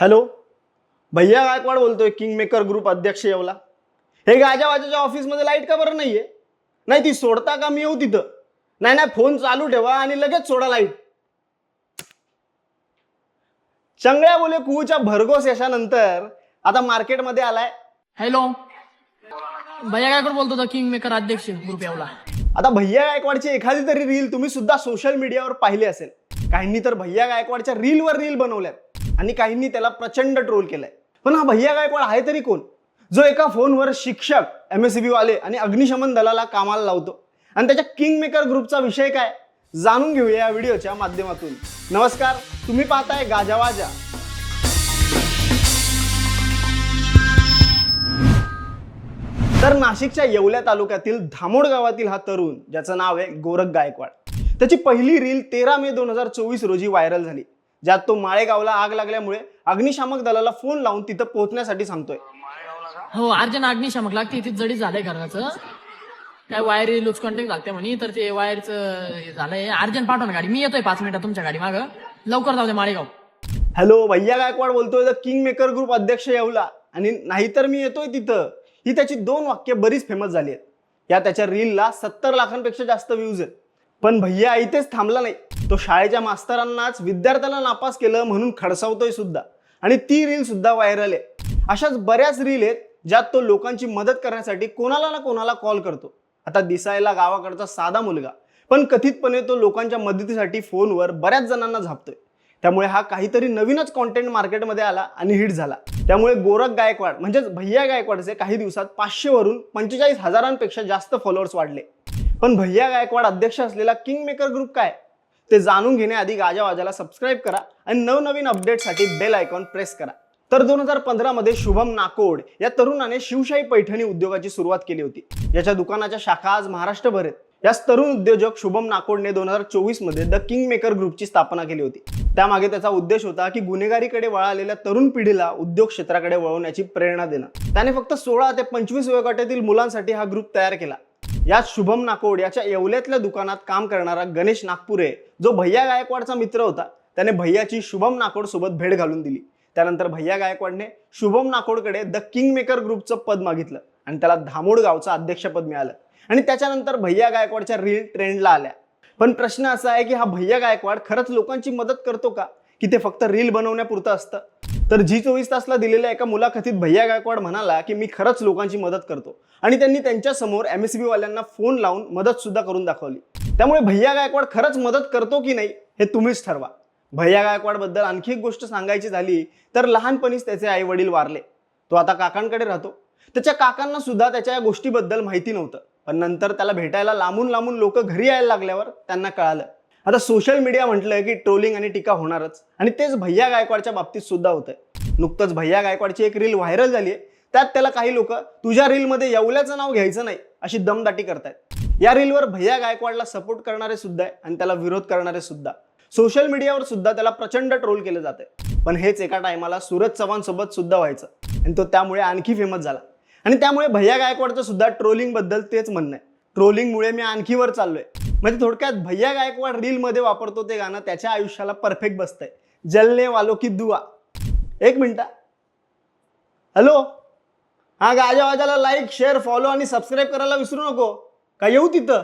Hello? Bhaiya Gaikwad बोलतोय king maker group अध्यक्ष येवला. हे गाजा वाजाच्या ऑफिसमध्ये लाइट का बरं नाहीये. नाही ती सोडता का? मी येऊ तिथं. नाही नाही फोन चालू ठेवा आणि लगेच सोडा लाइट चंगळ्या बोले कुच्या भरघोस यशानंतर आता मार्केटमध्ये आलाय. हॅलो? भैया गायकवाड बोलतो किंग मेकर अध्यक्ष ग्रुप यावला. आता भैया गायकवाडची एखादी तरी रील तुम्ही सुद्धा सोशल मीडियावर पाहिली असेल. काहींनी तर भैया गायकवाडच्या रीलवर रील बनवल्यात. आणि काहींनी त्याला प्रचंड ट्रोल केलाय. पण हा भैया गायकवाड आहे तरी कोण? जो एका फोनवर शिक्षक एम एस वाले आणि अग्निशमन दलाला कामाला लावतो. आणि त्याच्या किंग मेकर ग्रुपचा विषय काय? जाणून घेऊया या व्हिडिओच्या माध्यमातून. नमस्कार तुम्ही पाहताय गाजावाजा तर नाशिकच्या येवल्या तालुक्यातील धामोड गावातील हा तरुण ज्याचं नाव आहे गोरख गायकवाड. त्याची पहिली रील तेरा मे दोन हजार चोवीस रोजी व्हायरल झाली. ज्यात तो माळेगावला आग लागल्यामुळे अग्निशामक दलाला फोन लावून तिथं पोहोचण्यासाठी सांगतोय. हो अर्जंट अग्निशामक लागते तिथे जडी झालंय घराचं. काय वायर लूज कॉन्टॅक्ट झालते म्हणे तर ते वायरचं झालंय. अर्जंट पाठवा ना गाडी. मी येतोय पाच मिनिटात तुमच्या गाडी मागं. लवकर जाऊ दे माळेगाव. हॅलो भैया गायकवाड बोलतोय? द किंग मेकर ग्रुप अध्यक्ष येवला. आणि नाहीतर मी येतोय तिथं. ही त्याची दोन वाक्य बरीच फेमस झाली आहेत. या त्याच्या रीलला सत्तर लाखांपेक्षा जास्त व्ह्यूज आहेत. पण भैया इथेच थांबला नाही. तो शाळेच्या मास्तरांनाच विद्यार्थ्याला नापास केलं म्हणून खडसावतोय सुद्धा. आणि ती रील सुद्धा व्हायरल आहे. अशाच बऱ्याच रील आहेत ज्यात तो लोकांची मदत करण्यासाठी कोणाला ना कोणाला कॉल करतो. आता दिसायला गावाकडचा साधा मुलगा पण कथितपणे तो लोकांच्या मदतीसाठी फोनवर बऱ्याच जणांना झापतोय. त्यामुळे हा काहीतरी नवीनच कॉन्टेंट मार्केटमध्ये आला आणि हिट झाला. त्यामुळे गोरख गायकवाड म्हणजेच भैया गायकवाडचे काही दिवसात पाचशे वरून पंचेचाळीस हजारांपेक्षा जास्त फॉलोअर्स वाढले. पण भैया गायकवाड अध्यक्ष असलेला किंग मेकर ग्रुप काय? ते जाणून घेण्याआधी गाजावाजाला सबस्क्राईब करा आणि नवनवीन अपडेटसाठी बेल आयकॉन प्रेस करा. तर दोन हजार पंधरामध्ये शुभम नाकोड या तरुणाने शिवशाही पैठणी उद्योगाची सुरुवात केली होती. याच्या दुकानाच्या शाखा आज महाराष्ट्रभर आहेत. याच तरुण उद्योजक शुभम नाकोडने दोन हजार चोवीसमध्ये द किंग मेकर ग्रुपची स्थापना केली होती. त्यामागे त्याचा उद्देश होता की गुन्हेगारीकडे वळालेल्या तरुण पिढीला उद्योग क्षेत्राकडे वळवण्याची प्रेरणा देणं. त्याने फक्त सोळा ते पंचवीस वयोगटातील मुलांसाठी हा ग्रुप तयार केला. या शुभम नाकोड याच्या येवल्यातल्या दुकानात काम करणारा गणेश नागपुरे जो भैया गायकवाडचा मित्र होता त्याने भैयाची शुभम नाकोड सोबत भेट घालून दिली. त्यानंतर भैया गायकवाडने शुभम नाकोडकडे द किंग मेकर ग्रुपचं पद मागितलं आणि त्याला धामोड गावचं अध्यक्षपद मिळालं. आणि त्याच्यानंतर भैया गायकवाडच्या रील ट्रेंडला आल्या. पण प्रश्न असा आहे की हा भैया गायकवाड खरंच लोकांची मदत करतो का? की ते फक्त रील बनवण्यापुरतं असतं? तर जी चोवीस तासला दिलेल्या एका मुलाखतीत भैया गायकवाड म्हणाला की मी खरंच लोकांची मदत करतो. आणि त्यांनी त्यांच्यासमोर एम एस बी वाल्यांना फोन लावून मदत सुद्धा करून दाखवली. त्यामुळे भैया गायकवाड खरंच मदत करतो की नाही हे तुम्हीच ठरवा. भैया गायकवाडबद्दल आणखी एक गोष्ट सांगायची झाली तर लहानपणीच त्याचे आई वडील वारले. तो आता काकांकडे राहतो. त्याच्या काकांना सुद्धा त्याच्या या गोष्टीबद्दल माहिती नव्हतं. पण नंतर त्याला भेटायला लांबून लांबून लोक घरी यायला लागल्यावर त्यांना कळालं. आता सोशल मीडिया म्हटलं की ट्रोलिंग आणि टीका होणारच. आणि तेच भैया गायकवाडच्या बाबतीत सुद्धा होतंय. नुकतंच भैया गायकवाडची एक रील व्हायरल झाली आहे. त्यात त्याला काही लोक तुझ्या रीलमध्ये येवल्याचं नाव घ्यायचं नाही अशी दमदाटी करतायत. या रीलवर भैया गायकवाडला सपोर्ट करणारे सुद्धा आहे आणि त्याला विरोध करणारे सुद्धा. सोशल मीडियावर सुद्धा त्याला प्रचंड ट्रोल केलं जातंय. पण हेच एका टायमाला सूरज चव्हाण सोबत सुद्धा व्हायचं. आणि तो त्यामुळे आणखी फेमस झाला. आणि त्यामुळे भैया गायकवाडचं सुद्धा ट्रोलिंगबद्दल तेच म्हणणं आहे. ट्रोलिंगमुळे मी आणखी वर चाललोय. म्हणजे थोडक्यात भैया गायकवाड रीलमध्ये वापरतो ते गाणं त्याच्या आयुष्याला परफेक्ट बसतंय. जलने वालो की दुआ एक मिनटा हॅलो? हा गाजा वाजाला लाईक शेअर फॉलो आणि सबस्क्राईब करायला विसरू नको. का येऊ तिथं?